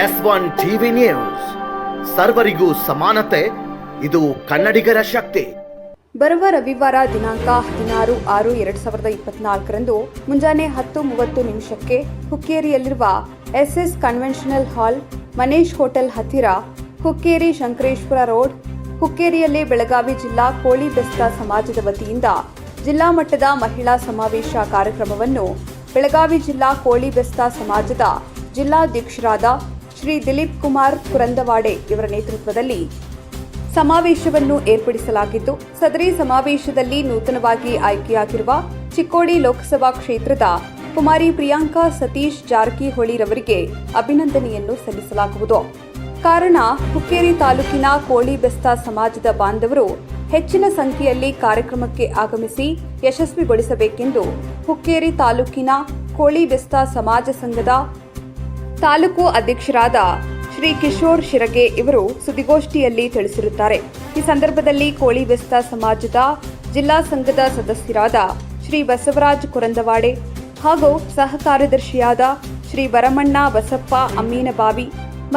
S one TV news. ಸರ್ವರಿಗೂ ಸಮಾನತೆ, ಇದು ಕನ್ನಡಿಗರ ಶಕ್ತಿ. ಬರುವ ರವಿವಾರ ದಿನಾಂಕ ಹದಿನಾರು ಆರು ಎರಡ್ ಸಾವಿರದ ಇಪ್ಪತ್ನಾಲ್ಕರಂದು ಮುಂಜಾನೆ ಹತ್ತು ಮೂವತ್ತು ನಿಮಿಷಕ್ಕೆ ಹುಕ್ಕೇರಿಯಲ್ಲಿರುವ SS conventional hall, Manesh hotel ಹತ್ತಿರ ಹುಕ್ಕೇರಿ ಶಂಕರೇಶ್ವರ ರೋಡ್, ಹುಕ್ಕೇರಿಯಲ್ಲಿ ಬೆಳಗಾವಿ ಜಿಲ್ಲಾ ಕೋಳಿ ಬೆಸ್ತ ಸಮಾಜದ ವತಿಯಿಂದ ಜಿಲ್ಲಾ ಮಟ್ಟದ ಮಹಿಳಾ ಸಮಾವೇಶ ಕಾರ್ಯಕ್ರಮವನ್ನು ಬೆಳಗಾವಿ ಜಿಲ್ಲಾ ಕೋಳಿ ಬೆಸ್ತ ಸಮಾಜದ ಜಿಲ್ಲಾಧ್ಯಕ್ಷರಾದ ಶ್ರೀ ದಿಲೀಪ್ ಕುಮಾರ್ ಕುರಂದವಾಡೆ ಇವರ ನೇತೃತ್ವದಲ್ಲಿ ಸಮಾವೇಶವನ್ನು ಏರ್ಪಡಿಸಲಾಗಿದ್ದು, ಸದರಿ ಸಮಾವೇಶದಲ್ಲಿ ನೂತನವಾಗಿ ಆಯ್ಕೆಯಾಗಿರುವ ಚಿಕ್ಕೋಡಿ ಲೋಕಸಭಾ ಕ್ಷೇತ್ರದ ಕುಮಾರಿ ಪ್ರಿಯಾಂಕಾ ಸತೀಶ್ ಜಾರಕಿಹೊಳಿರವರಿಗೆ ಅಭಿನಂದನೆಯನ್ನು ಸಲ್ಲಿಸಲಾಗುವುದು. ಕಾರಣ, ಹುಕ್ಕೇರಿ ತಾಲೂಕಿನ ಕೋಳಿಬೆಸ್ತ ಸಮಾಜದ ಬಾಂಧವರು ಹೆಚ್ಚಿನ ಸಂಖ್ಯೆಯಲ್ಲಿ ಕಾರ್ಯಕ್ರಮಕ್ಕೆ ಆಗಮಿಸಿ ಯಶಸ್ವಿಗೊಳಿಸಬೇಕೆಂದು ಹುಕ್ಕೇರಿ ತಾಲೂಕಿನ ಕೋಳಿಬೆಸ್ತ ಸಮಾಜ ಸಂಘದ ತಾಲೂಕು ಅಧ್ಯಕ್ಷರಾದ ಶ್ರೀ ಕಿಶೋರ್ ಶಿರಗೆ ಇವರು ಸುದ್ದಿಗೋಷ್ಠಿಯಲ್ಲಿ ತಿಳಿಸಿರುತ್ತಾರೆ. ಈ ಸಂದರ್ಭದಲ್ಲಿ ಕೋಳಿ ಬೆಸ್ತ ಸಮಾಜದ ಜಿಲ್ಲಾ ಸಂಘದ ಸದಸ್ಯರಾದ ಶ್ರೀ ಬಸವರಾಜ್ ಕುರಂದವಾಡೆ ಹಾಗೂ ಸಹ ಕಾರ್ಯದರ್ಶಿಯಾದ ಶ್ರೀ ವರಮಣ್ಣ ಬಸಪ್ಪ ಅಮ್ಮೀನಬಾವಿ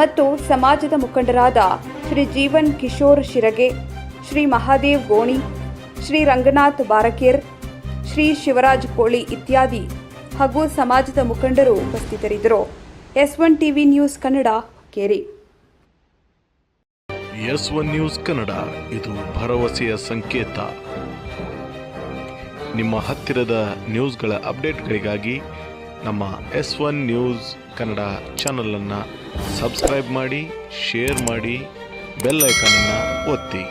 ಮತ್ತು ಸಮಾಜದ ಮುಖಂಡರಾದ ಶ್ರೀ ಜೀವನ್ ಕಿಶೋರ್ ಶಿರಗೆ ಶ್ರೀ ಮಹಾದೇವ್ ಗೋಣಿ, ಶ್ರೀ ರಂಗನಾಥ್ ಬಾರಕೇರ್, ಶ್ರೀ ಶಿವರಾಜ್ ಕೋಳಿ ಇತ್ಯಾದಿ ಹಾಗೂ ಸಮಾಜದ ಮುಖಂಡರು ಉಪಸ್ಥಿತರಿದ್ದರು. S one TV news Kannada, ಕೇರಿ. ಎಸ್ ಒನ್ ನ್ಯೂಸ್ ಕನ್ನಡ, ಇದು ಭರವಸೆಯ ಸಂಕೇತ. ನಿಮ್ಮ ಹತ್ತಿರದ ನ್ಯೂಸ್ಗಳ ಅಪ್ಡೇಟ್ಗಳಿಗಾಗಿ ನಮ್ಮ ಎಸ್ ಒನ್ ನ್ಯೂಸ್ ಕನ್ನಡ ಚಾನಲನ್ನು ಸಬ್ಸ್ಕ್ರೈಬ್ ಮಾಡಿ, ಶೇರ್ ಮಾಡಿ, ಬೆಲ್ ಐಕಾನನ್ನು ಒತ್ತಿ.